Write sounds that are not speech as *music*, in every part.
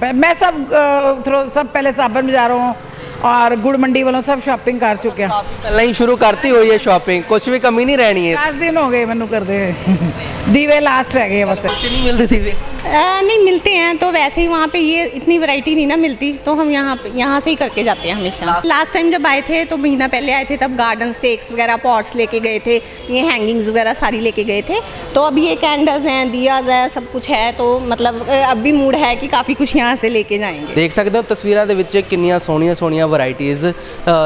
पे- मैं सब थ्रो सब पहले साबन बाजारों और गुड़ मंडी वालों सब शॉपिंग कर चुके हैं ਕਾਫੀ ਪਹਿਲਾਂ ਹੀ ਸ਼ੁਰੂ ਕਰਤੀ ਹੋਈ ਹੈ ਸ਼ਾਪਿੰਗ ਕੁਝ ਵੀ ਕਮੀ ਨਹੀਂ ਰਹਿਣੀ ਹੈ दस दिन हो गए मैनू करते हुए दीवे लास्ट रह गए बस ਕੁਝ ਨਹੀਂ ਮਿਲਦੀ ਥੀ आ, नहीं मिलते हैं तो वैसे ही वहाँ पे ये इतनी वैरायटी नहीं ना मिलती तो हम यहाँ पे यहाँ से ही करके जाते हैं हमेशा लास्ट टाइम जब आए थे तो महीना पहले आए थे तब गार्डन स्टेक्स वगैरह पॉट्स लेके गए थे ये हैंगिंग्स वगैरह सारी लेके गए थे तो अब ये कैंडल्स हैं दियाज है सब कुछ है तो मतलब अ, अब भी मूड है कि काफ़ी कुछ यहाँ से लेके जाएंगे ਦੇਖ ਸਕਦੇ ਹੋ ਤਸਵੀਰਾਂ ਦੇ ਵਿੱਚ ਕਿੰਨੀਆਂ ਸੋਹਣੀਆਂ ਸੋਹਣੀਆਂ ਵੈਰਾਈਟੀਆਂ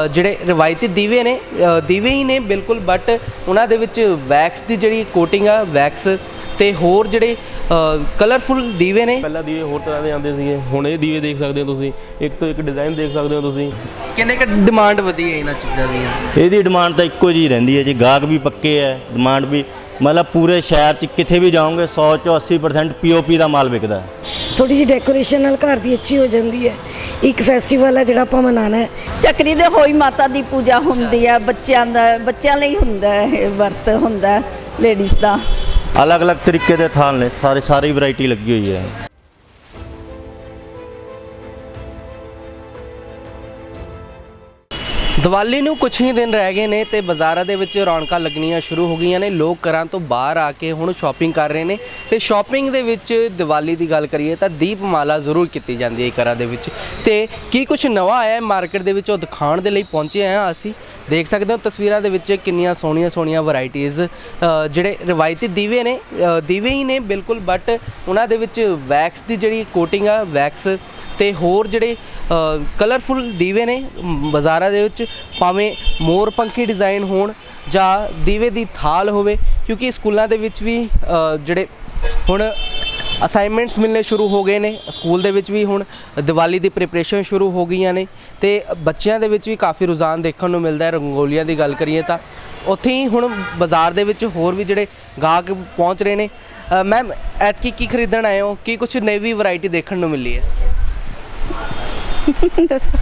ਜਿਹੜੇ ਰਵਾਇਤੀ ਦੀਵੇ ਨੇ ਅ, ਦੀਵੇ ਹੀ ਨੇ ਬਿਲਕੁਲ ਬਟ ਉਹਨਾਂ ਦੇ ਵਿੱਚ ਵੈਕਸ ਦੀ ਜਿਹੜੀ ਕੋਟਿੰਗ ਆ ਵੈਕਸ ਤੇ ਹੋਰ ਜਿਹੜੇ ਕਲਰਫੁਲ ਦੀਵੇ ਨੇ? ਪਹਿਲਾਂ ਦੀਵੇ ਹੋਰ ਤਰ੍ਹਾਂ ਦੇ ਆਉਂਦੇ ਸੀਗੇ ਹੁਣ ਇਹ ਦੀਵੇ ਦੇਖ ਸਕਦੇ ਹੋ ਤੁਸੀਂ। ਇੱਕ ਤੋਂ ਇੱਕ ਡਿਜ਼ਾਈਨ ਦੇਖ ਸਕਦੇ ਹੋ ਤੁਸੀਂ। ਕਿੰਨੇ ਕ ਡਿਮਾਂਡ ਵਧੀ ਹੈ ਇਹਨਾਂ ਚੀਜ਼ਾਂ ਦੀਆਂ? ਇਹਦੀ ਡਿਮਾਂਡ ਤਾਂ ਇੱਕੋ ਜਿਹੀ ਰਹਿੰਦੀ ਹੈ ਜੀ ਗਾਹਕ ਵੀ ਪੱਕੇ ਹੈ ਡਿਮਾਂਡ ਵੀ। ਮਤਲਬ ਪੂਰੇ ਸ਼ਹਿਰ 'ਚ ਕਿੱਥੇ ਵੀ ਜਾਓਗੇ 100 ਚੋਂ 80% ਪੀਓਪੀ ਦਾ ਮਾਲ ਵਿਕਦਾ ਹੈ। ਥੋੜੀ ਜਿਹੀ ਡੈਕੋਰੇਸ਼ਨ ਨਾਲ ਘਰ ਦੀ ਅੱਛੀ ਹੋ ਜਾਂਦੀ ਹੈ। ਇੱਕ ਫੈਸਟੀਵਲ ਹੈ ਜਿਹੜਾ ਆਪਾਂ ਮਨਾਉਣਾ ਹੈ। ਚੱਕਰੀ ਦੇ ਹੋਈ ਮਾਤਾ ਦੀ ਪੂਜਾ ਹੁੰਦੀ ਹੈ ਬੱਚਿਆਂ ਦਾ ਬੱਚਿਆਂ ਲਈ ਹੁੰਦਾ ਹੈ ਇਹ ਵਰਤ ਹੁੰਦਾ ਲੇਡੀਜ਼ ਦਾ। ਅਲੱਗ-ਅਲੱਗ ਤਰੀਕੇ ਦੇ ਥਾਲ ਨੇ ਸਾਰੇ ਸਾਰੀ ਵੈਰਾਈਟੀ ਲੱਗੀ ਹੋਈ ਹੈ। ਦੀਵਾਲੀ ਨੂੰ ਕੁਝ ਹੀ ਦਿਨ ਰਹਿ ਗਏ ਨੇ ਤੇ ਬਾਜ਼ਾਰਾਂ ਦੇ ਵਿੱਚ ਰੌਣਕਾਂ ਲੱਗਣੀਆਂ ਸ਼ੁਰੂ ਹੋ ਗਈਆਂ ਨੇ। ਲੋਕ ਘਰਾਂ ਤੋਂ ਬਾਹਰ ਆ ਕੇ ਹੁਣ ਸ਼ਾਪਿੰਗ ਕਰ ਰਹੇ ਨੇ ਤੇ ਸ਼ਾਪਿੰਗ ਦੇ ਵਿੱਚ ਦੀਵਾਲੀ ਦੀ ਗੱਲ ਕਰੀਏ ਤਾਂ ਦੀਪਮਾਲਾ ਜ਼ਰੂਰ ਕੀਤੀ ਜਾਂਦੀ ਹੈ ਘਰਾਂ ਦੇ ਵਿੱਚ। ਤੇ ਕੀ ਕੁਝ ਨਵਾਂ ਆਇਆ ਹੈ ਮਾਰਕੀਟ ਦੇ ਵਿੱਚ ਉਹ ਦਿਖਾਉਣ ਦੇ ਲਈ ਪਹੁੰਚੇ ਆ ਅਸੀਂ। ਦੇਖ ਸਕਦੇ ਹੋ ਤਸਵੀਰਾਂ ਦੇ ਵਿੱਚ ਕਿੰਨੀਆਂ ਸੋਹਣੀਆਂ ਸੋਹਣੀਆਂ ਵੈਰਾਈਟੀਆਂ ਜਿਹੜੇ ਰਵਾਇਤੀ ਦੀਵੇ ਨੇ ਦੀਵੇ ਹੀ ਨੇ ਬਿਲਕੁਲ ਬਟ ਉਹਨਾਂ ਦੇ ਵਿੱਚ ਵੈਕਸ ਦੀ ਜਿਹੜੀ ਕੋਟਿੰਗ ਆ ਵੈਕਸ ਤੇ ਹੋਰ ਜਿਹੜੇ ਕਲਰਫੁਲ ਦੀਵੇ ਨੇ ਮ, ਬਾਜ਼ਾਰਾਂ ਦੇ ਵਿੱਚ ਭਾਵੇਂ ਮੋਰ ਪੰਖੀ ਡਿਜ਼ਾਈਨ ਹੋਣ ਜਾਂ ਦੀਵੇ ਦੀ ਥਾਲ ਹੋਵੇ ਕਿਉਂਕਿ ਸਕੂਲਾਂ ਦੇ ਵਿੱਚ ਵੀ ਜਿਹੜੇ ਹੁਣ ਅਸਾਈਨਮੈਂਟਸ ਮਿਲਨੇ ਸ਼ੁਰੂ ਹੋ ਗਏ ਨੇ ਸਕੂਲ ਦੇ ਵਿੱਚ ਵੀ ਹੁਣ ਦੀਵਾਲੀ ਦੀ ਪ੍ਰੀਪਰੇਸ਼ਨ ਸ਼ੁਰੂ ਹੋ ਗਈਆਂ ਨੇ ਤੇ ਬੱਚਿਆਂ ਦੇ ਵਿੱਚ ਵੀ ਕਾਫੀ ਰੁਝਾਨ ਦੇਖਣ ਨੂੰ ਮਿਲਦਾ ਹੈ ਰੰਗੋਲੀਆਂ ਦੀ ਗੱਲ ਕਰੀਏ ਤਾਂ। ਉੱਥੇ ਹੀ ਹੁਣ ਬਾਜ਼ਾਰ ਦੇ ਵਿੱਚ ਹੋਰ ਵੀ ਜਿਹੜੇ ਗਾਹਕ ਪਹੁੰਚ ਰਹੇ ਨੇ। ਮੈਮ ਐਤਕੀ ਕੀ ਖਰੀਦਣ ਆਏ ਹੋ? ਕੀ ਕੁਝ ਨਵੀਂ ਵੈਰਾਈਟੀ ਦੇਖਣ ਨੂੰ ਮਿਲੀ ਹੈ? ਦੱਸੋ।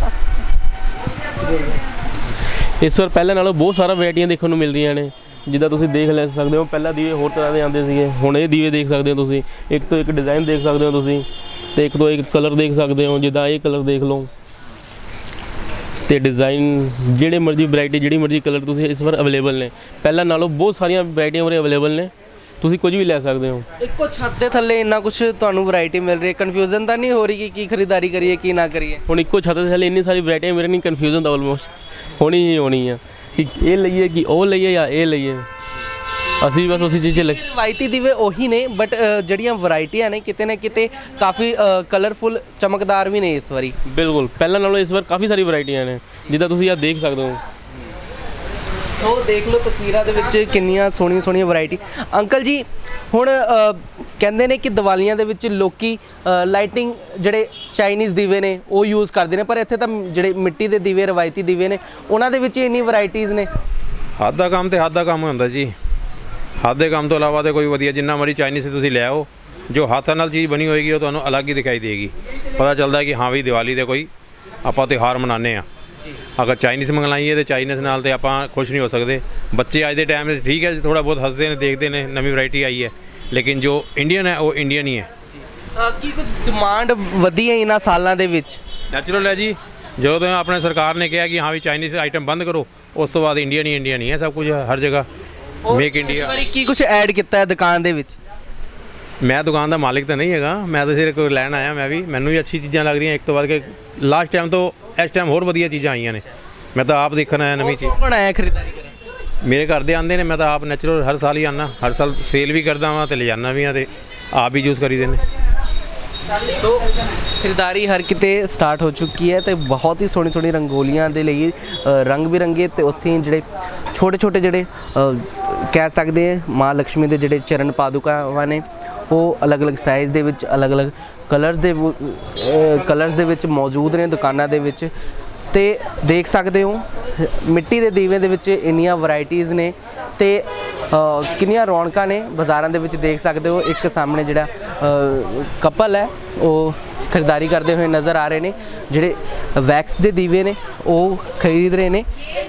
ਇਸ ਵਾਰ ਪਹਿਲਾਂ ਨਾਲੋਂ ਬਹੁਤ ਸਾਰਾ ਵੈਰਾਈਟੀਆਂ ਦੇਖਣ ਨੂੰ ਮਿਲ ਰਹੀਆਂ ਨੇ। ਜਿੱਦਾਂ ਤੁਸੀਂ ਦੇਖ ਲੈ ਸਕਦੇ ਹੋ, ਪਹਿਲਾਂ ਦੀਵੇ ਹੋਰ ਤਰ੍ਹਾਂ ਦੇ ਆਉਂਦੇ ਸੀਗੇ, ਹੁਣ ਇਹ ਦੀਵੇ ਦੇਖ ਸਕਦੇ ਹੋ ਤੁਸੀਂ। ਇੱਕ ਤੋਂ ਇੱਕ ਡਿਜ਼ਾਈਨ ਦੇਖ ਸਕਦੇ ਹੋ ਤੁਸੀਂ, ਤੇ ਇੱਕ ਤੋਂ ਇੱਕ ਕਲਰ ਦੇਖ ਸਕਦੇ ਹੋ, ਜਿੱਦਾਂ ਇਹ ਕਲਰ ਦੇਖ ਲਓ। ਤੇ ਡਿਜ਼ਾਈਨ ਜਿਹੜੇ ਮਰਜ਼ੀ ਵੈਰਾਈਟੀ ਜਿਹੜੀ ਮਰਜ਼ੀ ਕਲਰ ਤੁਸੀਂ ਇਸ ਵਾਰ ਅਵੇਲੇਬਲ ਨੇ। ਪਹਿਲਾਂ ਨਾਲੋਂ ਬਹੁਤ ਸਾਰੀਆਂ ਵੈਰਾਈਟੀਆਂ ਉਰੇ ਅਵੇਲੇਬਲ ਨੇ। ਤੁਸੀਂ ਕੁਝ ਵੀ ਲੈ ਸਕਦੇ ਹੋ। ਇੱਕੋ ਛੱਤ ਦੇ ਥੱਲੇ ਇੰਨਾ ਕੁਝ ਤੁਹਾਨੂੰ ਵੈਰਾਈਟੀ ਮਿਲ ਰਹੀ ਹੈ। ਕਨਫਿਊਜ਼ਨ ਤਾਂ ਨਹੀਂ ਹੋ ਰਹੀ ਕਿ ਕੀ ਖਰੀਦਦਾਰੀ ਕਰੀਏ ਕੀ ਨਾ ਕਰੀਏ? ਹੁਣ ਇੱਕੋ ਛੱਤ ਦੇ ਥੱਲੇ ਇੰਨੀ ਸਾਰੀ ਵੈਰਾਈਟੀਆਂ ਮੇਰੇ ਨਹੀਂ ਕਨਫਿਊਜ਼ਨ ਦਾ ਆਲਮੋਸਟ ਹੋਣੀ ਹੀ ਹੋਣੀ ਆ। ਕਿ ਇਹ ਲਈਏ ਕਿ ਉਹ ਲਈਏ ਜਾਂ ਇਹ ਲਈਏ। ਅਸੀਂ ਬਸ ਉਸੇ ਚੀਜ਼ ਲੱਗ। ਰਵਾਇਤੀ ਦੀਵੇ ਉਹੀ ਨੇ ਬਟ ਜਿਹੜੀਆਂ ਵੈਰਾਈਟੀਆਂ ਨੇ ਕਿਤੇ ਨਾ ਕਿਤੇ ਕਾਫੀ ਕਲਰਫੁਲ ਚਮਕਦਾਰ ਵੀ ਨੇ ਇਸ ਵਾਰੀ। ਬਿਲਕੁਲ। ਪਹਿਲਾਂ ਨਾਲੋਂ ਇਸ ਵਾਰ ਕਾਫੀ ਸਾਰੀ ਵੈਰਾਈਟੀਆਂ ਨੇ। ਜਿੱਦਾਂ ਤੁਸੀਂ ਆ ਦੇਖ ਸਕਦੇ ਹੋ। ਸੋ ਦੇਖ ਲਓ ਤਸਵੀਰਾਂ ਦੇ ਵਿੱਚ ਕਿੰਨੀਆਂ ਸੋਹਣੀਆਂ ਸੋਹਣੀਆਂ ਵੈਰਾਈਟੀ ਅੰਕਲ ਜੀ, ਹੁਣ ਕਹਿੰਦੇ ਨੇ ਕਿ ਦੀਵਾਲੀਆਂ ਦੇ ਵਿੱਚ ਲੋਕੀ ਲਾਈਟਿੰਗ ਜਿਹੜੇ ਚਾਈਨੀਜ਼ ਦੀਵੇ ਨੇ, ਉਹ ਯੂਜ਼ ਕਰਦੇ ਨੇ, ਪਰ ਇੱਥੇ ਤਾਂ ਜਿਹੜੇ ਮਿੱਟੀ ਦੇ ਦੀਵੇ, ਰਵਾਇਤੀ ਦੀਵੇ ਨੇ, ਉਹਨਾਂ ਦੇ ਵਿੱਚ ਇੰਨੀ ਵੈਰਾਈਟੀਆਂ ਨੇ। ਹੱਥ ਦਾ ਕੰਮ ਤੇ ਹੱਥ ਦਾ ਕੰਮ ਹੁੰਦਾ ਜੀ। ਹੱਥ ਦੇ ਕੰਮ ਤੋਂ ਇਲਾਵਾ ਤੇ ਕੋਈ ਵਧੀਆ, ਜਿੰਨਾ ਮਰਜ਼ੀ ਚਾਈਨੀਜ਼ ਤੁਸੀਂ ਲੈ ਆਓ, ਜੋ ਹੱਥਾਂ ਨਾਲ ਚੀਜ਼ ਬਣੀ ਹੋਏਗੀ, ਉਹ ਤੁਹਾਨੂੰ ਅਲੱਗ ਹੀ ਦਿਖਾਈ ਦੇਗੀ। ਪਤਾ ਚੱਲਦਾ ਕਿ ਹਾਂ ਵੀ ਦੀਵਾਲੀ ਦੇ ਕੋਈ ਆਪਾਂ ਤਿਉਹਾਰ ਮਨਾਉਂਦੇ ਆ ਅਗਰ ਚਾਈਨੀਜ਼ ਮੰਗਲਾਈਏ ਤੇ ਚਾਈਨੀਜ਼ ਨਾਲ ਤੇ ਆਪਾਂ ਖੁਸ਼ ਨਹੀਂ ਹੋ ਸਕਦੇ। ਬੱਚੇ ਅੱਜ ਦੇ ਟਾਈਮ 'ਚ ਠੀਕ ਹੈ ਥੋੜਾ ਬਹੁਤ ਹੱਸਦੇ ਨੇ ਦੇਖਦੇ ਨੇ ਨਵੀਂ ਵੈਰਾਈਟੀ ਆਈ ਹੈ। ਲੇਕਿਨ ਜੋ ਇੰਡੀਅਨ ਹੈ ਉਹ ਇੰਡੀਅਨ ਹੀ ਹੈ। ਕੀ ਕੁਝ ਡਿਮਾਂਡ ਵਧੀ ਹੈ ਇਹਨਾਂ ਸਾਲਾਂ ਦੇ ਵਿੱਚ? ਨੈਚੁਰਲ ਹੈ ਜੀ। ਜਦੋਂ ਤੋਂ ਆਪਣੇ ਸਰਕਾਰ ਨੇ ਕਿਹਾ ਕਿ ਹਾਂ ਵੀ ਚਾਈਨੀਜ਼ ਆਈਟਮ ਬੰਦ ਕਰੋ ਉਸ ਤੋਂ ਬਾਅਦ ਇੰਡੀਅਨ ਹੀ ਇੰਡੀਅਨ ਹੀ ਹੈ ਸਭ ਕੁਝ ਹਰ ਜਗ੍ਹਾ। ਮੇਕ ਇਸ ਇੰਡੀਆ ਵਾਰੀ ਕੀ ਕੁਝ ਐਡ ਕੀਤਾ ਹੈ ਦੁਕਾਨ ਦੇ ਵਿੱਚ? ਮੈਂ ਦੁਕਾਨ ਦਾ ਮਾਲਿਕ ਤਾਂ ਨਹੀਂ ਹੈਗਾ। ਮੈਂ ਤਾਂ ਸਿਰਫ ਕੋਈ ਲੈਣ ਆਇਆ ਮੈਂ ਵੀ। ਮੈਨੂੰ ਵੀ ਅੱਛੀ ਚੀਜ਼ਾਂ ਲੱਗ ਰਹੀਆਂ। ਇੱਕ ਤੋਂ ਬਾਅਦ ਕਿ ਲਾਸਟ ਟਾਈਮ ਤੋਂ ਇਸ ਟਾਈਮ ਹੋਰ ਵਧੀਆ ਚੀਜ਼ਾਂ ਆਈਆਂ ਨੇ। ਮੈਂ ਤਾਂ ਆਪ ਦੇਖਣ ਆਇਆ ਨਵੀਂ ਚੀਜ਼। ਕੌਣ ਆਇਆ ਖਰੀਦਦਾਰੀ ਕਰਨ? ਮੇਰੇ ਘਰ ਦੇ ਆਉਂਦੇ ਨੇ ਮੈਂ ਤਾਂ ਆਪ ਨੈਚੁਰਲ ਹਰ ਸਾਲ ਹੀ ਆਨਾ ਹਰ ਸਾਲ ਸੇਲ ਵੀ ਕਰਦਾ ਵਾਂ ਤੇ ਲਿਜਾਨਾ ਵੀ ਆ ਤੇ ਆਪ ਵੀ ਯੂਜ਼ ਕਰੀਦੇ ਨੇ ਸੋ ਖਰੀਦਦਾਰੀ ਹਰ ਕਿਤੇ ਸਟਾਰਟ ਹੋ ਚੁੱਕੀ ਹੈ ਤੇ ਬਹੁਤ ਹੀ ਸੋਹਣੀ ਸੋਹਣੀ ਰੰਗੋਲੀਆਂ ਦੇ ਲਈ ਰੰਗ ਬਿਰੰਗੇ ਤੇ ਉੱਥੇ ਜਿਹੜੇ ਛੋਟੇ ਛੋਟੇ ਜਿਹੜੇ ਕਹਿ ਸਕਦੇ ਆ ਮਾਂ ਲక్ష్ਮੀ ਦੇ ਜਿਹੜੇ ਚਰਨ ਪਾਦੁਕਾਵਾਂ ਨੇ ਉਹ ਅਲੱਗ-ਅਲੱਗ ਸਾਈਜ਼ ਦੇ ਵਿੱਚ ਅਲੱਗ-ਅਲੱਗ ਕਲਰਸ ਦੇ ਕਲਰਸ ਦੇ ਵਿੱਚ ਮੌਜੂਦ ਨੇ ਦੁਕਾਨਾਂ ਦੇ ਵਿੱਚ। ਤੇ ਦੇਖ ਸਕਦੇ ਹੋ, ਮਿੱਟੀ ਦੇ ਦੀਵੇ ਦੇ ਵਿੱਚ ਇੰਨੀਆਂ ਵੈਰਾਈਟੀਆਂ ਨੇ ਤੇ ਕਿੰਨੀਆਂ ਰੌਣਕਾਂ ਨੇ ਬਾਜ਼ਾਰਾਂ ਦੇ ਵਿੱਚ ਦੇਖ ਸਕਦੇ ਹੋ। ਇੱਕ ਸਾਹਮਣੇ ਜਿਹੜਾ ਕਪਲ ਹੈ, ਉਹ ਖਰੀਦਦਾਰੀ ਕਰਦੇ ਹੋਏ ਨਜ਼ਰ ਆ ਰਹੇ ਨੇ। ਜਿਹੜੇ ਵੈਕਸ ਦੇ ਦੀਵੇ ਨੇ, ਉਹ ਖਰੀਦ ਰਹੇ ਨੇ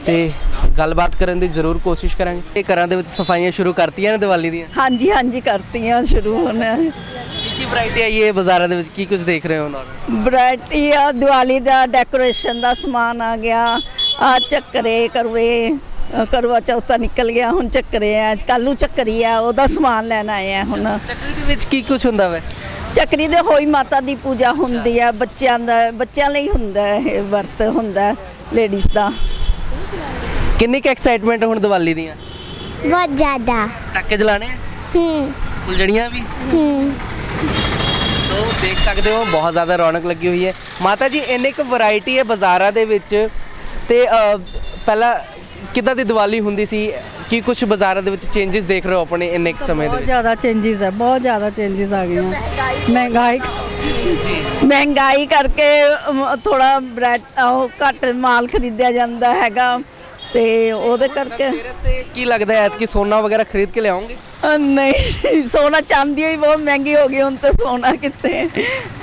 ਤੇ ਗੱਲਬਾਤ ਕਰਨ ਦੀ ਜ਼ਰੂਰ ਕੋਸ਼ਿਸ਼ ਕਰਾਂਗੇ। ਇਹ ਘਰਾਂ ਦੇ ਵਿੱਚ ਸਫਾਈਆਂ ਸ਼ੁਰੂ ਕਰਤੀਆਂ ਨੇ ਦੀਵਾਲੀ ਦੀਆਂ? ਹਾਂਜੀ ਹਾਂਜੀ, ਕਰਤੀਆਂ ਸ਼ੁਰੂ ਹੋਣਾ ਕੀ ਵੈਰਾਈਟੀ ਆਈ ਹੈ ਬਾਜ਼ਾਰਾਂ ਦੇ ਵਿੱਚ? ਕੀ ਕੁਝ ਦੇਖ ਰਹੇ ਹੋ ਨਾਲ? ਵੈਰਾਈਟੀ ਆ ਦੀਵਾਲੀ ਦਾ ਡੈਕੋਰੇਸ਼ਨ ਦਾ ਸਮਾਨ ਆ ਗਿਆ ਆ ਚੱਕਰੇ ਕਰਵੇ ਕਰਵਾ ਚੌਥਾ ਨਿਕਲ ਗਿਆ ਹੁਣ ਚੱਕਰੇ ਆ ਕੱਲ ਨੂੰ ਚੱਕਰੀ ਆ ਉਹਦਾ ਸਮਾਨ ਲੈਣ ਆਏ ਆ ਹੁਣ। ਚੱਕਰੀ ਦੇ ਵਿੱਚ ਕੀ ਕੁਝ ਹੁੰਦਾ ਵੈ? ਚੱਕਰੀ ਦੇ ਹੋਈ ਮਾਤਾ ਦੀ ਪੂਜਾ ਹੁੰਦੀ ਆ ਬੱਚਿਆਂ ਦਾ ਬੱਚਿਆਂ ਲਈ ਹੁੰਦਾ ਇਹ ਵਰਤ ਹੁੰਦਾ ਲੇਡੀਜ਼ ਦਾ। ਕਿੰਨੀ ਕੁ ਐਕਸਾਈਟਮੈਂਟ ਹੁਣ ਦੀਵਾਲੀ ਦੀਆਂ? ਬਹੁਤ ਜ਼ਿਆਦਾ। ਟੱਕੇ ਜਲਾਣੇ ਹੂੰ। ਫੁੱਲਝੜੀਆਂ ਵੀ? ਹੂੰ। ਹੋ ਦੇਖ ਸਕਦੇ ਹੋ ਬਹੁਤ ਜ਼ਿਆਦਾ ਰੌਣਕ ਲੱਗੀ ਹੋਈ ਹੈ। ਮਾਤਾ ਜੀ ਇੰਨੇ ਕੁ ਵੈਰਾਈਟੀ ਹੈ ਬਾਜ਼ਾਰਾਂ ਦੇ ਵਿੱਚ ਤੇ ਪਹਿਲਾਂ ਕਿੱਦਾਂ ਦੀ ਦੀਵਾਲੀ ਹੁੰਦੀ ਸੀ? ਕੀ ਕੁਝ ਬਾਜ਼ਾਰਾਂ ਦੇ ਵਿੱਚ ਚੇਂजेस ਦੇਖ ਰਹੇ ਹੋ ਆਪਣੇ ਇੰਨੇ ਕੁ ਸਮੇਂ ਦੇ ਬਹੁਤ ਜ਼ਿਆਦਾ ਚੇਂजेस ਹੈ ਬਹੁਤ ਜ਼ਿਆਦਾ ਚੇਂजेस ਆ ਗਈਆਂ। ਮਹਿੰਗਾਈ ਮਹਿੰਗਾਈ ਕਰਕੇ ਥੋੜਾ ਬ੍ਰੈਡ ਉਹ ਘੱਟ ਮਾਲ ਖਰੀਦਿਆ ਜਾਂਦਾ ਹੈਗਾ। ਤੇ ਉਹਦੇ ਕਰਕੇ ਧਨਤੇਰਸ ਤੇ ਕੀ ਲੱਗਦਾ ਹੈ? ਕਿ ਸੋਨਾ ਵਗੈਰਾ ਖਰੀਦ ਕੇ ਲਿਆਉਂਗੇ? ਅ, ਨਹੀਂ *laughs* ਸੋਨਾ ਚਾਂਦੀ ਹੀ ਬਹੁਤ ਮਹਿੰਗੀ ਹੋ ਗਈ ਹੁਣ ਤੇ ਸੋਨਾ ਕਿੱਥੇ?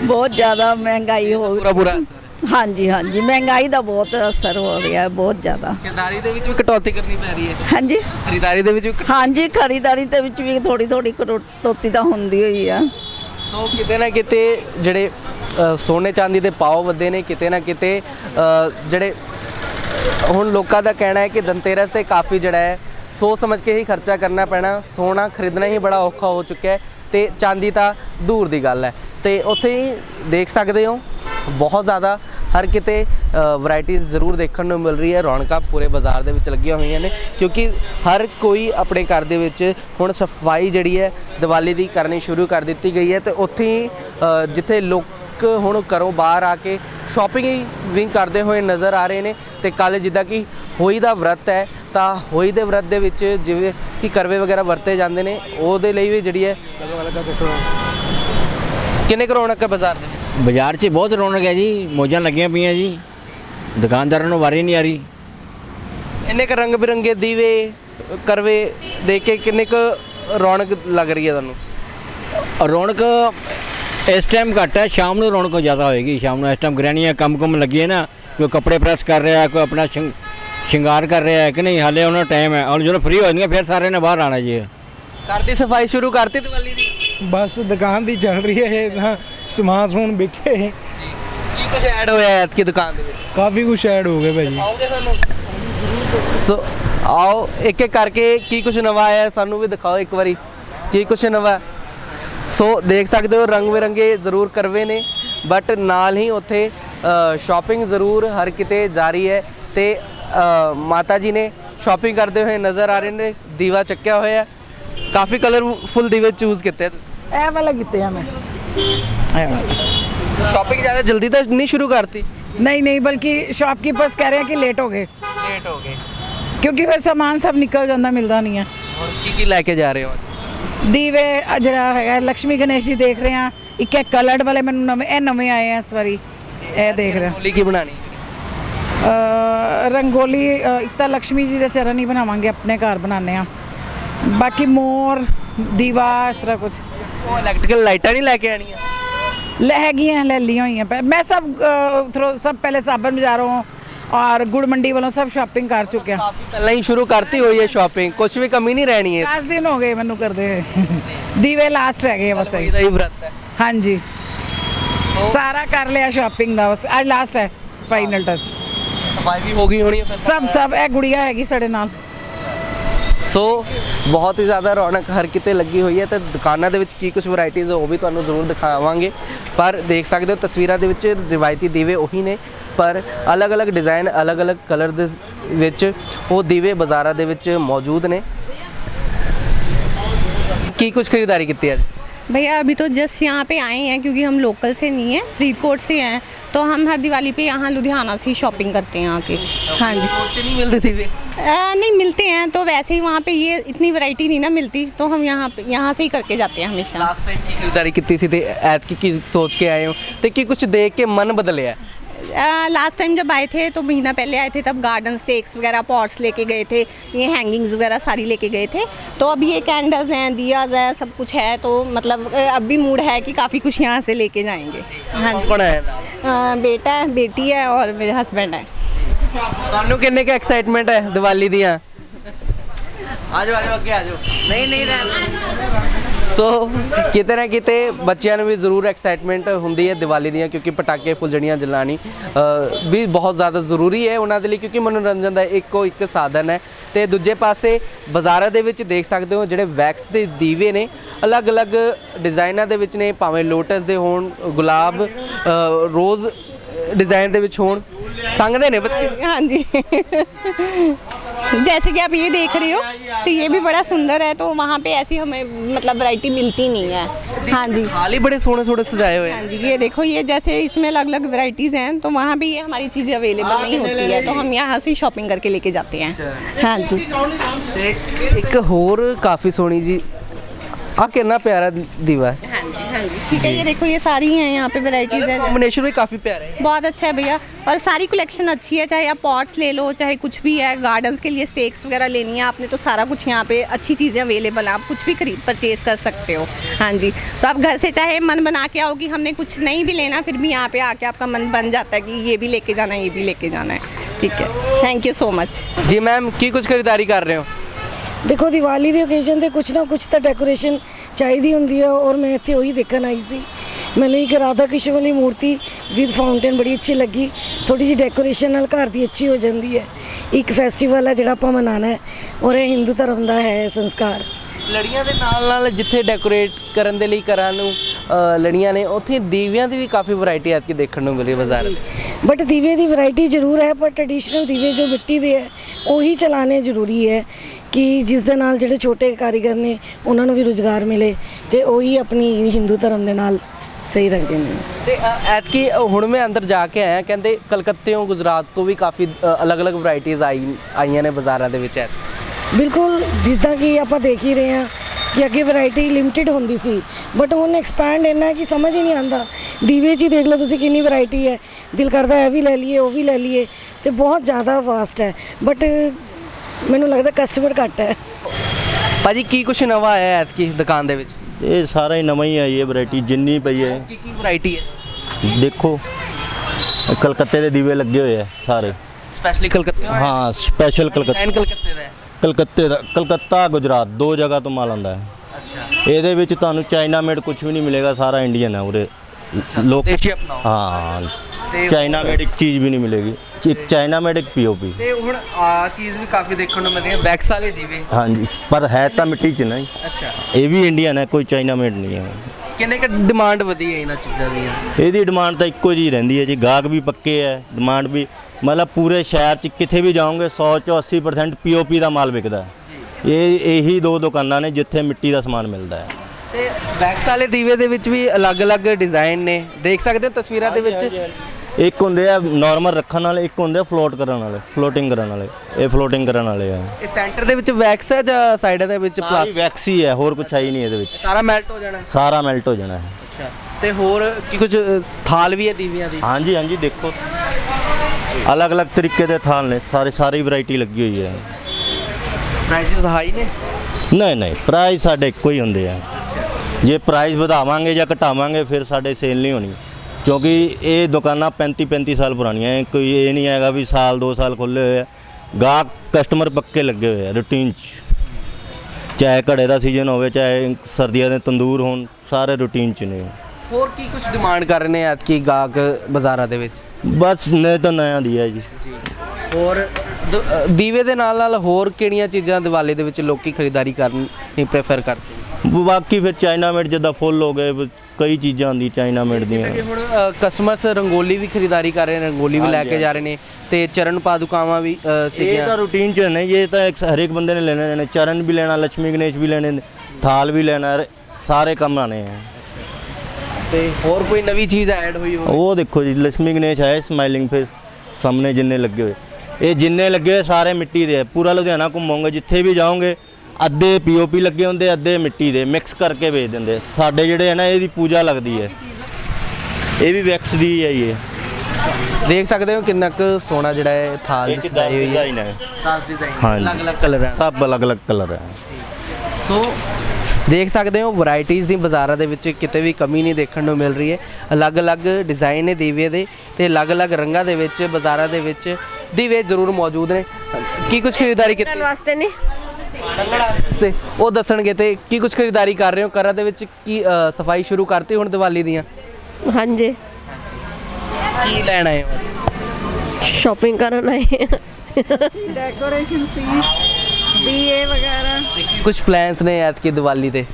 ਬਹੁਤ ਜ਼ਿਆਦਾ ਮਹਿੰਗਾਈ ਹੋ ਪੂਰਾ ਪੂਰਾ ਅਸਰ ਹੈ। ਹਾਂਜੀ ਹਾਂਜੀ ਮਹਿੰਗਾਈ ਦਾ ਬਹੁਤ ਅਸਰ ਹੋ ਰਿਹਾ ਹੈ ਬਹੁਤ ਜ਼ਿਆਦਾ। ਖਰੀਦਾਰੀ ਦੇ ਵਿੱਚ ਵੀ ਕਟੌਤੀ ਕਰਨੀ ਪੈ ਰਹੀ ਹੈ। ਹਾਂਜੀ? ਖਰੀਦਾਰੀ ਦੇ ਵਿੱਚ ਵੀ ਹਾਂਜੀ ਖਰੀਦਾਰੀ ਦੇ ਵਿੱਚ ਵੀ ਥੋੜੀ ਥੋੜੀ ਕਟੌਤੀ ਤਾਂ ਹੁੰਦੀ ਹੋਈ ਆ। ਸੋ ਕਿਤੇ ਨਾ ਕਿਤੇ ਜਿਹੜੇ ਅ, ਸੋਨੇ ਚਾਂਦੀ ਦੇ ਪਾਓ ਵੱਧੇ ਨੇ ਕਿਤੇ ਨਾ ਕਿਤੇ ਅ, ਜਿਹੜੇ ਹੁਣ ਲੋਕਾਂ ਦਾ ਕਹਿਣਾ ਹੈ ਕਿ ਧਨਤੇਰਸ ਤੇ ਕਾਫੀ ਜਿਹੜਾ ਹੈ, ਸੋਚ ਸਮਝ ਕੇ ਹੀ ਖਰਚਾ ਕਰਨਾ ਪੈਣਾ। ਸੋਨਾ ਖਰੀਦਣਾ ਹੀ ਬੜਾ ਔਖਾ ਹੋ ਚੁੱਕਿਆ ਹੈ ਤੇ ਚਾਂਦੀ ਤਾਂ ਦੂਰ ਦੀ ਗੱਲ ਹੈ। ਤੇ ਉੱਥੇ ਹੀ ਦੇਖ ਸਕਦੇ ਹੋ, ਬਹੁਤ ਜ਼ਿਆਦਾ ਹਰ ਕਿਤੇ ਵੈਰਾਈਟੀਜ਼ ਜ਼ਰੂਰ ਦੇਖਣ ਨੂੰ ਮਿਲ ਰਹੀ ਹੈ। ਰੌਣਕਾਂ ਪੂਰੇ ਬਾਜ਼ਾਰ ਦੇ ਵਿੱਚ ਲੱਗੀਆਂ ਹੋਈਆਂ ਨੇ, ਕਿਉਂਕਿ ਹਰ ਕੋਈ ਆਪਣੇ ਘਰ ਦੇ ਵਿੱਚ ਹੁਣ ਸਫ਼ਾਈ ਜਿਹੜੀ ਹੈ, ਦੀਵਾਲੀ ਦੀ ਕਰਨੀ ਸ਼ੁਰੂ ਕਰ ਦਿੱਤੀ ਗਈ ਹੈ ਤੇ ਉੱਥੇ ਹੀ ਜਿੱਥੇ ਲੋਕ ਹੁਣ ਘਰੋਂ ਬਾਹਰ ਆ ਕੇ ਸ਼ਾਪਿੰਗ ਵੀ ਕਰਦੇ ਹੋਏ ਨਜ਼ਰ ਆ ਰਹੇ ਨੇ ਤੇ ਕੱਲ ਜਿੱਦਾਂ ਕਿ ਹੋਈ ਦਾ ਵਰਤ ਹੈ ਤਾਂ ਹੋਈ ਦੇ ਵਰਤ ਦੇ ਵਿੱਚ ਜਿਵੇਂ ਕਿ ਕਰਵੇ ਵਗੈਰਾ ਵਰਤੇ ਜਾਂਦੇ ਨੇ ਉਹਦੇ ਲਈ ਵੀ ਜਿਹੜੀ ਹੈ ਕਿੰਨੇ ਕੁ ਰੌਣਕ ਹੈ ਬਾਜ਼ਾਰ ਦੇ ਵਿੱਚ? ਬਾਜ਼ਾਰ 'ਚ ਬਹੁਤ ਰੌਣਕ ਹੈ ਜੀ ਮੌਜਾਂ ਲੱਗੀਆਂ ਪਈਆਂ ਜੀ ਦੁਕਾਨਦਾਰਾਂ ਨੂੰ ਵਾਰੀ ਨਹੀਂ ਆ ਰਹੀ। ਇੰਨੇ ਕ ਰੰਗ ਬਿਰੰਗੇ ਦੀਵੇ ਕਰਵੇ ਦੇਖ ਕੇ ਕਿੰਨੇ ਕ ਰੌਣਕ ਲੱਗ ਰਹੀ ਹੈ ਤੁਹਾਨੂੰ? ਰੌਣਕ ਇਸ ਟਾਈਮ ਘੱਟ ਹੈ ਸ਼ਾਮ ਨੂੰ ਰੌਣਕ ਜ਼ਿਆਦਾ ਹੋਏਗੀ ਸ਼ਾਮ ਨੂੰ ਇਸ ਟਾਈਮ ਗ੍ਰਹਿਣੀਆਂ ਕੰਮ ਕੰਮ ਲੱਗੀ ਨਾ ਕੋਈ ਕੱਪੜੇ ਪ੍ਰੈਸ ਕਰ ਰਿਹਾ ਕੋਈ ਆਪਣਾ ਸ਼ਿੰ- ਸ਼ਿੰਗਾਰ ਕਰ ਰਿਹਾ ਹੈ ਕਿ ਨਹੀਂ ਹਾਲੇ ਉਹਨਾਂ ਟਾਈਮ ਹੈ। ਔਰ ਜਦੋਂ ਫ੍ਰੀ ਹੋ ਜਾਣਗੇ ਫਿਰ ਸਾਰਿਆਂ ਨੇ ਬਾਹਰ ਆਣਾ ਜੀ। ਘਰ ਦੀ ਸਫ਼ਾਈ ਸ਼ੁਰੂ ਕਰਤੀ ਦੀਵਾਲੀ ਦੀ? ਬਸ ਦੁਕਾਨ ਦੀ ਚੱਲ ਰਹੀ ਹੈ ਇਹ ਤਾਂ ਸਮਾਨ ਸਮੂਨ ਵਿਕੇ। ਕੀ ਕੁਝ ਐਡ ਹੋਇਆ ਹੈ ਐਤਕੀ ਦੁਕਾਨ ਦੇ ਵਿੱਚ? ਕਾਫੀ ਕੁਛ ਐਡ ਹੋ ਗਿਆ ਭਾਜੀ। ਆਓਗੇ ਸਾਨੂੰ? ਸੋ ਆਓ ਇੱਕ ਇੱਕ ਕਰਕੇ ਕੀ ਕੁਝ ਨਵਾਂ ਆਇਆ ਸਾਨੂੰ ਵੀ ਦਿਖਾਓ ਇੱਕ ਵਾਰੀ। ਕੀ ਕੁਝ ਨਵਾਂ? ਹੈ। ਸੋ ਦੇਖ ਸਕਦੇ ਹੋ ਰੰਗ ਬਿਰੰਗੇ ਜ਼ਰੂਰ ਕਰਵੇ ਨੇ ਬਟ ਨਾਲ ਹੀ ਉੱਥੇ ਸ਼ਾਪਿੰਗ ਜ਼ਰੂਰ ਹਰ ਕਿਤੇ ਜਾਰੀ ਹੈ ਤੇ ਮਾਤਾ ਜੀ ਨੇ ਸ਼ਾਪਿੰਗ ਕਰਦੇ ਹੋਏ ਨਜ਼ਰ ਆ ਰਹੇ ਨੇ ਦੀਵਾ ਚੱਕਿਆ ਹੋਇਆ ਕਾਫੀ ਕਲਰਫੁਲ ਦੀਵੇ ਚੂਜ਼ ਕੀਤੇ ਤੁਸੀਂ। ਐ ਵਾਲਾ ਕੀਤੇ ਆ ਮੈਂ। ਸ਼ਾਪਿੰਗ ਜ਼ਿਆਦਾ ਜਲਦੀ ਤਾਂ ਨਹੀਂ ਸ਼ੁਰੂ ਕਰਤੀ? ਨਹੀਂ ਨਹੀਂ ਬਲਕਿ ਸ਼ਾਪਕੀਪਰਸ ਕਹਿ ਰਹੇ ਕਿ ਲੇਟ ਹੋ ਗਏ। ਲੇਟ ਹੋ ਗਏ। ਕਿਉਂਕਿ ਫਿਰ ਸਮਾਨ ਸਭ ਨਿਕਲ ਜਾਂਦਾ ਮਿਲਦਾ ਨਹੀਂ ਹੈ। ਹੁਣ ਕੀ ਕੀ ਲੈ ਕੇ ਜਾ ਰਹੇ ਹੋ ਦੀਵੇ ਜਿਹੜਾ ਹੈਗਾ ਲక్ష్ਮੀ ਗਣੇਸ਼ ਜੀ ਦੇਖ ਰਹੇ ਆ ਇੱਕ ਇਹ ਕਲਰਡ ਵਾਲੇ ਮੈਨੂੰ ਨਵੇਂ ਇਹ ਨਵੇਂ ਆਏ ਆ ਇਸ ਵਾਰੀ। ਇਹ ਦੇਖ ਰਿਹਾ ਹੋਲੀ ਕੀ ਬਣਾਣੀ ਰੰਗੋਲੀ ਇੱਕ ਤਾਂ ਲక్ష్ਮੀ ਜੀ ਦਾ ਚਰਨ ਹੀ ਬਣਾਵਾਂਗੇ ਆਪਣੇ ਘਰ ਬਣਾਉਂਦੇ ਆ ਬਾਕੀ ਮੋਰ ਦੀਵਾ ਇਸ ਤਰ੍ਹਾਂ ਕੁਝ ਉਹ ਇਲੈਕਟ੍ਰੀਕਲ ਲਾਈਟਾਂ ਨਹੀਂ ਲੈ ਕੇ ਆਣੀਆਂ ਲੈ ਹੈਗੀਆਂ ਲੈ ਲੀਆਂ ਹੋਈਆਂ। ਮੈਂ ਸਭ ਸਭ ਪਹਿਲੇ ਸਾਬਰ ਬਾਜ਼ਾਰੋਂ ਔਰ ਗੁੜ ਮੰਡੀ ਵੱਲੋਂ ਸਭ ਸ਼ਾਪਿੰਗ ਕਰ ਚੁੱਕਿਆ ਕਾਫੀ ਪਹਿਲਾਂ ਹੀ ਸ਼ੁਰੂ ਕਰਤੀ ਹੋਈ ਹੈ ਸ਼ਾਪਿੰਗ ਕੁਝ ਵੀ ਕਮੀ ਨਹੀਂ ਰਹਿਣੀ ਹੈ। 10 ਦਿਨ ਹੋ ਗਏ ਮੈਨੂੰ ਕਰਦੇ ਹੋਏ। ਦੀਵੇ ਲਾਸਟ ਰਹਿ ਗਏ ਆ ਬਸ ਇਹਦਾ ਹੀ ਵਰਤ ਹੈ। ਹਾਂਜੀ। ਸਾਰਾ ਕਰ ਲਿਆ ਸ਼ਾਪਿੰਗ ਦਾ ਬਸ। ਅੱਜ ਲਾਸਟ ਹੈ ਫਾਈਨਲ ਟੱਚ ਸਫ਼ਾਈ ਵੀ ਹੋ ਗਈ ਹੋਣੀ ਹੈ ਫਿਰ ਸਭ ਸਭ ਇਹ ਗੁੜੀਆ ਹੈਗੀ ਸਾਡੇ ਨਾਲ। ਸੋ ਬਹੁਤ ਹੀ ਜ਼ਿਆਦਾ ਰੌਣਕ ਹਰ ਕਿਤੇ ਲੱਗੀ ਹੋਈ ਹੈ ਤੇ ਦੁਕਾਨਾਂ ਦੇ ਵਿੱਚ ਕੀ ਕੁਝ ਵੈਰਾਈਟੀਆਂ ਉਹ ਵੀ ਤੁਹਾਨੂੰ ਜ਼ਰੂਰ ਦਿਖਾਵਾਂਗੇ। ਪਰ ਦੇਖ ਸਕਦੇ ਹੋ ਤਸਵੀਰਾਂ ਦੇ ਵਿੱਚ ਰਿਵਾਇਤੀ ਦੀਵੇ ਉਹੀ ਨੇ। ਪਰ ਅਲੱਗ-ਅਲੱਗ ਡਿਜ਼ਾਈਨ ਅਲੱਗ-ਅਲੱਗ ਕਲਰ ਦੇ ਵਿੱਚ ਉਹ ਦੀਵੇ ਬਾਜ਼ਾਰਾਂ ਦੇ ਵਿੱਚ ਮੌਜੂਦ ਨੇ ਕੀ ਕੁਝ ਖਰੀਦਦਾਰੀ ਕੀਤੀ ਅੱਜ भैया अभी तो जस्ट यहाँ पे आए हैं क्योंकि हम लोकल से नहीं हैं फरीदकोट से हैं तो हम हर दिवाली पे यहाँ लुधियाना से ही शॉपिंग करते हैं आके हाँ जी ਕੁਝ नहीं मिलते ਦੀਵੇ आ, नहीं मिलते हैं तो वैसे ही वहाँ पे ये इतनी वैरायटी नहीं ना मिलती तो हम यहाँ पे यहाँ से ही करके जाते हैं हमेशा ਲਾਸਟ ਟਾਈਮ ਕੀ ਖਰੀਦਦਾਰੀ ਕੀਤੀ ਸੀ ਤੇ ਐਤਕੀ ਕੀ ਸੋਚ ਕੇ ਆਏ ਹੋ ਤੇ ਕੀ ਕੁਝ ਦੇਖ ਕੇ ਮਨ ਬਦਲਿਆ लास्ट टाइम जब आए थे तो महीना पहले आए थे तब गार्डन स्टेक्स वगैरह पॉट्स लेके गए थे ये हैंगिंग्स वगैरह सारी लेके गए थे तो अब ये कैंडल्स हैं दियाज है सब कुछ है तो मतलब अ, अब भी मूड है कि काफ़ी कुछ यहाँ से लेके जाएंगे हाँ ਕੌਣ जी ਕੌਣ ਆਇਆ ਨਾਲ? अ, बेटा है बेटी है और मेरे हस्बैंड है ਤੁਹਾਨੂੰ ਕਿੰਨੇ ਕੁ ਐਕਸਾਈਟਮੈਂਟ ਹੈ ਦੀਵਾਲੀ ਦੀਆਂ ਆਜੋ ਆਜੋ ਅੱਗੇ ਆਜੋ ਨਹੀਂ ਨਹੀਂ ਸੋ ਕਿਤੇ ਨਾ ਕਿਤੇ ਬੱਚਿਆਂ ਨੂੰ ਵੀ ਜ਼ਰੂਰ ਐਕਸਾਈਟਮੈਂਟ ਹੁੰਦੀ ਹੈ ਦੀਵਾਲੀ ਦੀਆਂ ਕਿਉਂਕਿ ਪਟਾਕੇ, ਫੁੱਲਝੜੀਆਂ, ਜਲਾਣੀ ਵੀ ਬਹੁਤ ਜ਼ਿਆਦਾ ਜ਼ਰੂਰੀ ਹੈ ਉਹਨਾਂ ਦੇ ਲਈ ਕਿਉਂਕਿ ਮਨੋਰੰਜਨ ਦਾ ਇੱਕੋ ਇੱਕ ਸਾਧਨ ਹੈ। ਤੇ ਦੂਜੇ ਪਾਸੇ ਬਾਜ਼ਾਰਾਂ ਦੇ ਵਿੱਚ ਦੇਖ ਸਕਦੇ ਹੋ ਜਿਹੜੇ ਵੈਕਸ ਦੇ ਦੀਵੇ ਨੇ, ਅਲੱਗ-ਅਲੱਗ ਡਿਜ਼ਾਈਨਾਂ ਦੇ ਵਿੱਚ ਨੇ, ਭਾਵੇਂ ਲੋਟਸ ਦੇ ਹੋਣ, ਗੁਲਾਬ ਰੋਜ਼ ਡਿਜ਼ਾਈਨ ਦੇ ਵਿੱਚ ਹੋਣ। ਸੰਗਦੇ ਨੇ ਬੱਚੇ? ਹਾਂਜੀ। जैसे कि आप ये देख रहे हो तो ये भी बड़ा सुंदर है तो वहाँ पे ऐसी हमें मतलब वैरायटी मिलती नहीं है हाँ जी ਹਾਲ ਹੀ ਬੜੇ ਸੋਹਣੇ ਸੋਹਣੇ ਸਜਾਏ ਹੋਏ हाँ जी ये देखो ये जैसे इसमें अलग अलग वैरायटीज़ हैं तो वहाँ भी ये हमारी चीज़ें अवेलेबल नहीं होती है तो हम यहाँ से ही शॉपिंग करके लेके जाते हैं हाँ जी ਤੇ ਇੱਕ ਹੋਰ ਕਾਫੀ ਸੋਹਣੀ ਜੀ ਆ ਕਿੰਨਾ ਪਿਆਰਾ ਦੀਵਾ ਹੈ हाँ जी हाँ जी ठीक है ये देखो ये सारी हैं यहाँ पे वैरायटीज़ है कॉम्बिनेशन भी काफी प्यारा है बहुत अच्छा है भैया और सारी कलेक्शन अच्छी है चाहे आप पॉट्स ले लो चाहे कुछ भी है गार्डन्स के लिए स्टेक्स वगैरह लेनी है आपने तो सारा कुछ यहाँ पे अच्छी चीज़ें अवेलेबल हैं आप कुछ भी खरीद परचेज कर सकते हो हाँ जी तो आप घर से चाहे मन बना के आओ कि हमने कुछ नहीं भी लेना फिर भी यहाँ पे आके आपका मन बन जाता है कि ये भी लेके जाना है ये भी लेके जाना है ठीक है थैंक यू सो मच ਜੀ ਮੈਮ ਕੀ ਕੁਝ ਖਰੀਦਦਾਰੀ ਕਰ ਰਹੇ ਹੋ ਦੇਖੋ ਦੀਵਾਲੀ ਦੇ ਓਕੇਜ਼ਨ ਤੇ ਕੁਝ ਨਾ ਕੁਝ ਤਾਂ ਡੈਕੋਰੇਸ਼ਨ ਚਾਹੀਦੀ ਹੁੰਦੀ ਹੈ ਔਰ ਮੈਂ ਇੱਥੇ ਉਹੀ ਦੇਖਣ ਆਈ ਸੀ। ਮੈਨੂੰ ਇੱਕ ਰਾਧਾ ਕ੍ਰਿਸ਼ਨ ਵਾਲੀ ਮੂਰਤੀ ਵਿਦ ਫਾਊਂਟੇਨ ਬੜੀ ਅੱਛੀ ਲੱਗੀ। ਥੋੜੀ ਜਿਹੀ ਡੈਕੋਰੇਸ਼ਨ ਨਾਲ ਘਰ ਦੀ ਅੱਛੀ ਹੋ ਜਾਂਦੀ ਹੈ। ਇੱਕ ਫੈਸਟੀਵਲ ਹੈ ਜਿਹੜਾ ਆਪਾਂ ਮਨਾਉਣਾ ਹੈ ਔਰ ਇਹ ਹਿੰਦੂ ਧਰਮ ਦਾ ਹੈ ਸੰਸਕਾਰ। ਲੜੀਆਂ ਦੇ ਨਾਲ ਨਾਲ ਜਿੱਥੇ ਡੈਕੋਰੇਟ ਕਰਨ ਦੇ ਲਈ ਘਰਾਂ ਨੂੰ ਲੜੀਆਂ ਨੇ ਉੱਥੇ ਦੀਵਿਆਂ ਦੀ ਵੀ ਕਾਫੀ ਵੈਰਾਈਟੀ ਅੱਜ ਦੇਖਣ ਨੂੰ ਮਿਲ ਬਾਜ਼ਾਰ ਵਿੱਚ। ਬਟ ਦੀਵੇ ਦੀ ਵੈਰਾਈਟੀ ਜ਼ਰੂਰ ਹੈ ਪਰ ਟ੍ਰੈਡੀਸ਼ਨਲ ਦੀਵੇ ਜੋ ਮਿੱਟੀ ਦੇ ਹੈ ਉਹੀ ਚਲਾਣੇ ਜ਼ਰੂਰੀ ਹੈ। ਕਿ ਜਿਸ ਦੇ ਨਾਲ ਜਿਹੜੇ ਛੋਟੇ ਕਾਰੀਗਰ ਨੇ ਉਹਨਾਂ ਨੂੰ ਵੀ ਰੁਜ਼ਗਾਰ ਮਿਲੇ ਤੇ ਉਹੀ ਆਪਣੀ ਹਿੰਦੂ ਧਰਮ ਦੇ ਨਾਲ ਸਹੀ ਰੱਖਦੇ ਨੇ। ਤੇ ਐਤਕੀ ਹੁਣ ਮੈਂ ਅੰਦਰ ਜਾ ਕੇ ਆਇਆ ਕਹਿੰਦੇ ਕਲਕੱਤੇੋਂ ਗੁਜਰਾਤ ਤੋਂ ਵੀ ਕਾਫੀ ਅਲੱਗ-ਅਲੱਗ ਵੈਰਾਈਟੀਆਂ ਆਈ ਆਈਆਂ ਨੇ ਬਾਜ਼ਾਰਾਂ ਦੇ ਵਿੱਚ। ਬਿਲਕੁਲ ਜਿੱਦਾਂ ਕਿ ਆਪਾਂ ਦੇਖ ਹੀ ਰਹੇ ਹਾਂ ਕਿ ਅੱਗੇ ਵੈਰਾਈਟੀ ਲਿਮਟਿਡ ਹੁੰਦੀ ਸੀ ਬਟ ਹੁਣ ਐਕਸਪੈਂਡ ਇੰਨਾ ਕਿ ਸਮਝ ਹੀ ਨਹੀਂ ਆਉਂਦਾ। ਦੀਵੇ 'ਚ ਹੀ ਦੇਖ ਲਓ ਤੁਸੀਂ ਕਿੰਨੀ ਵੈਰਾਈਟੀ ਹੈ। ਦਿਲ ਕਰਦਾ ਇਹ ਵੀ ਲੈ ਲਈਏ ਉਹ ਵੀ ਲੈ ਲਈਏ ਤੇ ਬਹੁਤ ਜ਼ਿਆਦਾ ਵਾਸਟ ਹੈ। ਬਟ ਮੈਨੂੰ ਲੱਗਦਾ ਕਸਟਮਰ ਘੱਟ ਹੈ। ਭਾਜੀ ਕੀ ਕੁਝ ਨਵਾਂ ਆਇਆ ਐਤਕੀ ਦੁਕਾਨ ਦੇ ਵਿੱਚ? ਇਹ ਸਾਰਾ ਹੀ ਨਵਾਂ ਹੀ ਆਈ ਹੈ ਵੈਰਾਈਟੀ ਜਿੰਨੀ ਪਈ ਹੈ। ਕੀ ਕੀ ਵੈਰਾਈਟੀ ਹੈ? ਦੇਖੋ ਇਹ ਕਲਕੱਤੇ ਦੇ ਦੀਵੇ ਲੱਗੇ ਹੋਏ ਆ ਸਾਰੇ। ਸਪੈਸ਼ਲੀ ਕਲਕੱਤੇ ਹਾਂ ਸਪੈਸ਼ਲ ਕਲਕੱਤਾ। ਡਿਜ਼ਾਈਨ ਕਲਕੱਤੇ ਦਾ ਹੈ। ਕਲਕੱਤੇ ਦਾ ਕਲਕੱਤਾ ਗੁਜਰਾਤ ਦੋ ਜਗ੍ਹਾ ਤੋਂ ਮਾਲ ਆਉਂਦਾ ਹੈ। ਅੱਛਾ। ਇਹਦੇ ਵਿੱਚ ਤੁਹਾਨੂੰ ਚਾਈਨਾ ਮੇਡ ਕੁਝ ਵੀ ਨਹੀਂ ਮਿਲੇਗਾ ਸਾਰਾ ਇੰਡੀਅਨ ਹੈ ਉਰੇ। ਲੋਕ ਦੇਸ਼ੀ ਅਪਣਾਓ ਹਾਂ। ਤੇ ਚਾਈਨਾ ਮੇਡ ਇੱਕ ਚੀਜ਼ ਵੀ ਨਹੀਂ ਮਿਲੇਗੀ। ਇੱਕ ਚਾਈਨਾ ਮੇਡ ਇੱਕ ਪੀਓਪੀ ਤੇ ਹੁਣ ਆ ਚੀਜ਼ ਵੀ ਕਾਫੀ ਦੇਖਣ ਨੂੰ ਮਿਲ ਰਹੀ ਹੈ ਬੈਕਸ ਵਾਲੇ ਦੀਵੇ ਹਾਂਜੀ ਪਰ ਹੈ ਤਾਂ ਮਿੱਟੀ 'ਚ ਨਾ ਜੀ। ਅੱਛਾ। ਇਹ ਵੀ ਇੰਡੀਅਨ ਹੈ ਕੋਈ ਚਾਈਨਾ ਮੇਡ ਨਹੀਂ ਹੈ। ਕਿੰਨੇ ਕ ਡਿਮਾਂਡ ਵਧੀ ਹੈ ਇਹਨਾਂ ਚੀਜ਼ਾਂ ਦੀਆਂ ਇਹਦੀ ਡਿਮਾਂਡ ਤਾਂ ਇੱਕੋ ਜਿਹੀ ਰਹਿੰਦੀ ਹੈ ਜੀ ਗਾਹਕ ਵੀ ਪੱਕੇ ਹੈ ਡਿਮਾਂਡ ਵੀ ਮਤਲਬ ਪੂਰੇ ਸ਼ਹਿਰ 'ਚ ਕਿੱਥੇ ਵੀ ਜਾਓਗੇ 100 ਚੋਂ 80% ਪੀਓਪੀ ਦਾ ਮਾਲ ਵਿਕਦਾ ਹੈ। ਇਹ ਇਹੀ ਦੋ ਦੁਕਾਨਾਂ ਨੇ ਜਿੱਥੇ ਮਿੱਟੀ ਦਾ ਸਮਾਨ ਮਿਲਦਾ ਹੈ। ਤੇ ਬੈਕਸ ਵਾਲੇ ਦੀਵੇ ਦੇ ਵਿੱਚ ਵੀ ਅਲੱਗ-ਅਲੱਗ ਡਿਜ਼ਾਈਨ ਨੇ। ਦੇਖ ਸਕਦੇ ਹੋ ਤਸਵੀਰਾਂ ਦੇ ਵਿੱਚ? ਇੱਕ ਹੁੰਦੇ ਆ ਨਾਰਮਲ ਰੱਖਣ ਵਾਲੇ ਇੱਕ ਹੁੰਦੇ ਆ ਫਲੋਟ ਕਰਨ ਵਾਲੇ ਫਲੋਟਿੰਗ ਕਰਨ ਵਾਲੇ। ਇਹ ਫਲੋਟਿੰਗ ਕਰਨ ਵਾਲੇ ਆ। ਇਹ ਸੈਂਟਰ ਦੇ ਵਿੱਚ ਵੈਕਸ ਹੈ ਜਾਂ ਸਾਈਡਾਂ ਦੇ ਵਿੱਚ ਸਾਰੀ ਪਲਾਸਟਿਕ ਵੈਕਸ ਹੀ ਹੈ ਹੋਰ ਕੁਝ ਹੈ ਹੀ ਨਹੀਂ ਇਹਦੇ ਵਿੱਚ। ਸਾਰਾ ਮੈਲਟ ਹੋ ਜਾਣਾ? ਸਾਰਾ ਮੈਲਟ ਹੋ ਜਾਣਾ। ਹੈ ਅੱਛਾ। ਤੇ ਹੋਰ ਕੀ ਕੁਝ ਥਾਲ ਵੀ ਹੈ ਦੀਵਿਆਂ ਦੀ? ਹਾਂਜੀ ਹਾਂਜੀ ਦੇਖੋ। ਅਲੱਗ-ਅਲੱਗ ਤਰੀਕੇ ਦੇ ਥਾਲ ਨੇ ਸਾਰੇ ਸਾਰੀ ਵੈਰਾਈਟੀ ਲੱਗੀ ਹੋਈ ਹੈ ਪ੍ਰਾਈਸਿਸ ਹਾਈ ਨੇ? ਨਹੀਂ ਨਹੀਂ ਪ੍ਰਾਈਸ ਸਾਡੇ ਇੱਕੋ ਹੀ ਹੁੰਦੇ ਆ। ਜੇ ਪ੍ਰਾਈਸ ਵਧਾਵਾਂਗੇ ਜਾਂ ਘਟਾਵਾਂਗੇ ਫਿਰ ਸਾਡੇ ਸੇਲ ਨਹੀਂ ਹੋਣੀ। ਕਿਉਂਕਿ ਇਹ ਦੁਕਾਨਾਂ 35 35 ਸਾਲ ਪੁਰਾਣੀਆਂ ਹੈ ਕੋਈ ਇਹ ਨਹੀਂ ਹੈਗਾ ਵੀ ਸਾਲ 2 ਸਾਲ ਖੁੱਲੇ ਹੋਏ ਆ। ਗਾਹਕ ਕਸਟਮਰ ਪੱਕੇ ਲੱਗੇ ਹੋਏ ਆ ਰੂਟੀਨ 'ਚ। ਚਾਹੇ ਘੜੇ ਦਾ ਸੀਜ਼ਨ ਹੋਵੇ ਚਾਹੇ ਸਰਦੀਆਂ ਦੇ ਤੰਦੂਰ ਹੋਣ ਸਾਰੇ ਰੂਟੀਨ 'ਚ ਨੇ। ਹੋਰ ਕੀ ਕੁਝ ਡਿਮਾਂਡ ਕਰ ਰਹੇ ਨੇ ਐਤਕੀ ਗਾਹਕ ਬਾਜ਼ਾਰਾਂ ਦੇ ਵਿੱਚ? ਬਸ ਨੇ ਤਾਂ ਨਇਆ ਦੀ ਹੈ ਜੀ। ਹੋਰ ਦੀਵੇ ਦੇ ਨਾਲ ਨਾਲ ਹੋਰ ਕਿਹੜੀਆਂ ਚੀਜ਼ਾਂ ਦੀਵਾਲੀ ਦੇ ਵਿੱਚ ਲੋਕੀ ਖਰੀਦਦਾਰੀ ਕਰਨੀ ਪ੍ਰੇਫਰ ਕਰਦੇ ਬਾਕੀ ਫਿਰ ਚਾਈਨਾ ਮੇਡ ਜਿੱਦਾਂ ਫੁੱਲ ਹੋ ਗਏ ਕਈ ਚੀਜ਼ਾਂ ਆਉਂਦੀ ਚਾਈਨਾ ਮੇਡ ਦੀਆਂ। ਹੁਣ ਕਸਟਮਰਸ ਰੰਗੋਲੀ ਵੀ ਖਰੀਦਦਾਰੀ ਕਰ ਰਹੇ ਨੇ ਰੰਗੋਲੀ ਵੀ ਲੈ ਕੇ ਜਾ ਰਹੇ ਨੇ ਤੇ ਚਰਨ ਪਾਦੁਕਾਵਾਂ ਵੀ ਅ, ਇਹ ਤਾਂ ਰੂਟੀਨ ਚ ਨੇ ਇਹ ਤਾਂ ਇੱਕ- ਹਰੇਕ ਬੰਦੇ ਨੇ ਲੈਣੇ ਲੈਣੇ ਚਰਨ ਵੀ ਲੈਣਾ ਲక్ష్ਮੀ ਗਣੇਸ਼ ਵੀ ਲੈਣੇ ਨੇ, ਥਾਲ ਵੀ ਲੈਣਾ ਸਾਰੇ ਕੰਮ ਆਣੇ ਹੈ ਤੇ ਹੋਰ ਕੋਈ ਨਵੀਂ ਚੀਜ਼ ਐਡ ਹੋਈ ਉਹ ਦੇਖੋ ਜੀ ਲక్ష్ਮੀ ਗਣੇਸ਼ ਹੈ ਸਮਾਈਲਿੰਗ ਫੇਸ ਸਾਹਮਣੇ ਜਿੰਨੇ ਲੱਗੇ ਹੋਏ। ਇਹ ਜਿੰਨੇ ਲੱਗੇ ਹੋਏ ਸਾਰੇ ਮਿੱਟੀ ਦੇ ਆ। ਪੂਰਾ ਲੁਧਿਆਣਾ ਘੁੰਮੋਗੇ ਜਿੱਥੇ ਵੀ ਜਾਓਗੇ ਅੱਧੇ ਪੀਓਪੀ ਲੱਗੇ ਹੁੰਦੇ ਅੱਧੇ ਮਿੱਟੀ ਦੇ ਮਿਕਸ ਕਰਕੇ ਵੇਚ ਦਿੰਦੇ। ਸਾਡੇ ਜਿਹੜੇ ਹੈ ਨਾ ਇਹਦੀ ਪੂਜਾ ਲੱਗਦੀ ਹੈ। ਇਹ ਵੀ ਵੈਕਸ ਦੀ ਹੈ ਜੀ ਇਹ। ਦੇਖ ਸਕਦੇ ਹੋ ਕਿੰਨਾ ਕੁ ਸੋਹਣਾ ਜਿਹੜਾ ਹੈ ਥਾਲ ਦੀ ਸਜਾਈ ਹੋਈ ਹੈ ਡਿਜ਼ਾਈਨ ਹੈ? 10 ਡਿਜ਼ਾਈਨ ਹਾਂਜੀ। ਅਲੱਗ-ਅਲੱਗ ਕਲਰ ਹੈ। ਸਭ ਅਲੱਗ-ਅਲੱਗ ਕਲਰ ਹੈ। ਸੋ ਦੇਖ ਸਕਦੇ ਹੋ ਵੈਰਾਈਟੀਆਂ ਦੀ ਬਾਜ਼ਾਰਾਂ ਦੇ ਵਿੱਚ ਕਿਤੇ ਵੀ ਕਮੀ ਨਹੀਂ ਦੇਖਣ ਨੂੰ ਮਿਲ ਰਹੀ ਹੈ। ਅਲੱਗ-ਅਲੱਗ ਡਿਜ਼ਾਈਨ ਨੇ ਦੀਵੇ ਦੇ ਤੇ ਅਲੱਗ-ਅਲੱਗ ਰੰਗਾਂ ਦੇ ਵਿੱਚ ਬਾਜ਼ਾਰਾਂ ਦੇ ਵਿੱਚ ਦੀ ਵੇ ਜ਼ਰੂਰ ਮੌਜੂਦ ਨੇ। ਕੀ ਕੁਝ ਖਰੀਦਦਾਰੀ ਕੀਤੀ? ਕਰਨ ਵਾਸਤੇ ਨਹੀਂ। ਤੇ ਉਹ ਦੱਸਣਗੇ ਤੇ ਕੀ ਕੁਝ ਖਰੀਦਦਾਰੀ ਕਰ ਰਹੇ ਹੋ? ਕਰਾ ਦੇ ਵਿੱਚ ਕੀ ਸਫ਼ਾਈ ਸ਼ੁਰੂ ਕਰਤੀ ਹੁਣ ਦੀਵਾਲੀ ਦੀਆਂ? ਹਾਂਜੀ। ਕੀ ਲੈਣ ਆਏ ਹੋ? ਸ਼ਾਪਿੰਗ ਕਰਨ ਆਏ ਡੈਕੋਰੇਸ਼ਨ ਪੀਸ ਬੀਏ ਵਗੈਰਾ। ਕੁਝ ਪਲਾਨਸ ਨੇ ਐਤ ਕੀ ਦੀਵਾਲੀ ਤੇ?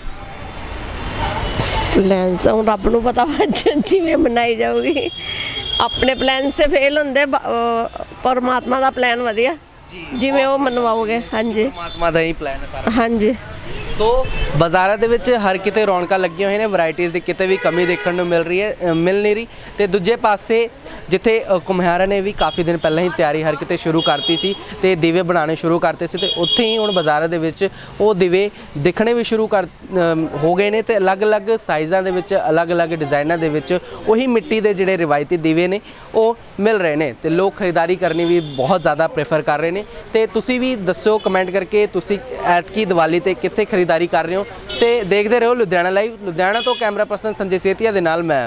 ਪਲਾਨਸ ਹੁਣ ਰੱਬ ਨੂੰ ਪਤਾ ਵਾ ਜਿਵੇਂ ਮਨਾਈ ਜਾਊਗੀ। ਆਪਣੇ ਪਲਾਨਸ ਤੇ ਫੇਲ ਹੁੰਦੇ ਪਰਮਾਤਮਾ ਦਾ ਪਲਾਨ ਵਧੀਆ। ਜਿਵੇਂ ਉਹ ਮਨਵਾਓਗੇ ਹਾਂਜੀ। ਪਰਮਾਤਮਾ ਦਾ ਹੀ ਪਲਾਨ ਹੈ ਸਾਰਾ। ਹਾਂਜੀ। ਸੋ ਬਾਜ਼ਾਰਾਂ ਦੇ ਵਿੱਚ ਹਰ ਕਿਤੇ ਰੌਣਕਾਂ ਲੱਗੀਆਂ ਹੋਈਆਂ ਨੇ ਵੈਰਾਈਟੀਆਂ ਦੀ ਕਿਤੇ ਵੀ ਕਮੀ ਦੇਖਣ ਨੂੰ ਮਿਲ ਰਹੀ ਹੈ ਅ, ਮਿਲ ਨਹੀਂ ਰਹੀ। ਤੇ ਦੂਜੇ ਪਾਸੇ ਜਿੱਥੇ ਅ, ਨੇ ਵੀ ਕਾਫੀ ਦਿਨ ਪਹਿਲਾਂ ਹੀ ਤਿਆਰੀ ਹਰ ਕਿਤੇ ਸ਼ੁਰੂ ਕਰਤੀ ਸੀ ਤੇ ਦੀਵੇ ਬਣਾਉਣੇ ਸ਼ੁਰੂ ਕਰਤੇ ਸੀ ਤੇ ਉੱਥੇ ਹੀ ਹੁਣ ਬਾਜ਼ਾਰਾਂ ਦੇ ਵਿੱਚ ਉਹ ਦੀਵੇ ਦਿਖਣੇ ਵੀ ਸ਼ੁਰੂ ਕਰ ਹੋ ਗਏ ਨੇ ਤੇ ਅਲੱਗ-ਅਲੱਗ ਸਾਈਜ਼ਾਂ ਦੇ ਵਿੱਚ ਅਲੱਗ-ਅਲੱਗ ਡਿਜ਼ਾਈਨਾਂ ਦੇ ਵਿੱਚ ਉਹੀ ਮਿੱਟੀ ਦੇ ਜਿਹੜੇ ਰਿਵਾਇਤੀ ਦੀਵੇ ਨੇ ਉਹ ਮਿਲ ਰਹੇ ਨੇ ਤੇ ਲੋਕ ਖਰੀਦਦਾਰੀ ਕਰਨੀ ਵੀ ਬਹੁਤ ਜ਼ਿਆਦਾ ਪ੍ਰੇਫਰ ਕਰ ਰਹੇ ਨੇ ਤੇ ਤੁਸੀਂ ਵੀ ਦੱਸੋ ਕਮੈਂਟ ਕਰਕੇ ਤੁਸੀਂ ਐਤਕੀ ਦੀਵਾਲੀ ਤੇ ਕਿੱਥੇ ਖਰੀਦਦਾਰੀ ਕਰ ਰਹੇ ਹੋ ਤੇ ਦੇਖਦੇ ਰਹੋ ਲੁਧਿਆਣਾ ਲਾਈਵ ਲੁਧਿਆਣਾ ਤੋਂ ਕੈਮਰਾ ਪਰਸਨ ਸੰਜੇ ਸੇਤੀਆ ਦੇ ਨਾਲ ਮੈਂ